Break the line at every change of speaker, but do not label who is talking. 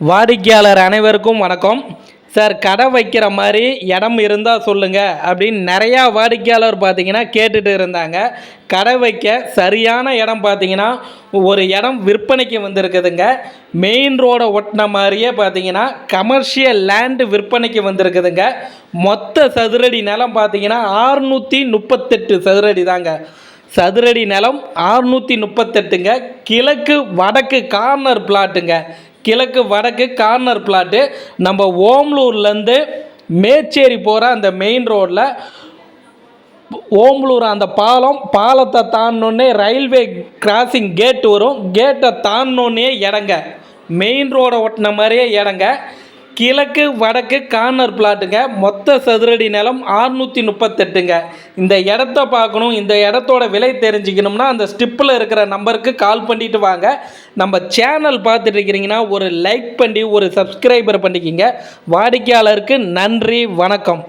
வாடிக்கையாளர் அனைவருக்கும் வணக்கம். சார் கடை வைக்கிற மாதிரி இடம் இருந்தால் சொல்லுங்கள் அப்படின்னு நிறையா வாடிக்கையாளர் பார்த்தீங்கன்னா கேட்டுட்டு இருந்தாங்க. கடை வைக்க சரியான இடம் பார்த்தீங்கன்னா ஒரு இடம் விற்பனைக்கு வந்திருக்குதுங்க. மெயின் ரோடை ஒட்டின மாதிரியே பார்த்தீங்கன்னா கமர்ஷியல் லேண்டு விற்பனைக்கு வந்திருக்குதுங்க. மொத்த சதுரடி நிலம் பார்த்தீங்கன்னா ஆறுநூற்றி முப்பத்தெட்டு சதுரடி தாங்க. சதுரடி நிலம் ஆறுநூற்றி முப்பத்தெட்டுங்க. கிழக்கு வடக்கு கார்னர் பிளாட்டுங்க கிழக்கு வடக்கு கார்னர் பிளாட்டு நம்ம ஓம்லூர்லேருந்து மேச்சேரி போகிற அந்த மெயின் ரோட்டில் ஓம்லூர் அந்த பாலம் பாலத்தை தாண்டினோடனே ரயில்வே கிராசிங் கேட் வரும். கேட்டை தாண்டினோடனே இடங்க மெயின் ரோடை ஒட்டின மாதிரியே இடங்க கிழக்கு வடக்கு கார்னர் பிளாட்டுங்க மொத்த சதுரடி நிலம் ஆறுநூற்றி முப்பத்தெட்டுங்க இந்த இடத்த பார்க்கணும். இந்த இடத்தோட விலை தெரிஞ்சுக்கணும்னா அந்த ஸ்டிப்பில் இருக்கிற நம்பருக்கு கால் பண்ணிட்டு வாங்க. நம்ம சேனல் பார்த்துட்டு இருக்கிறீங்கன்னா ஒரு லைக் பண்ணி ஒரு சப்ஸ்கிரைபர் பண்ணிக்கிங்க. வாடிக்கையாளருக்கு நன்றி வணக்கம்.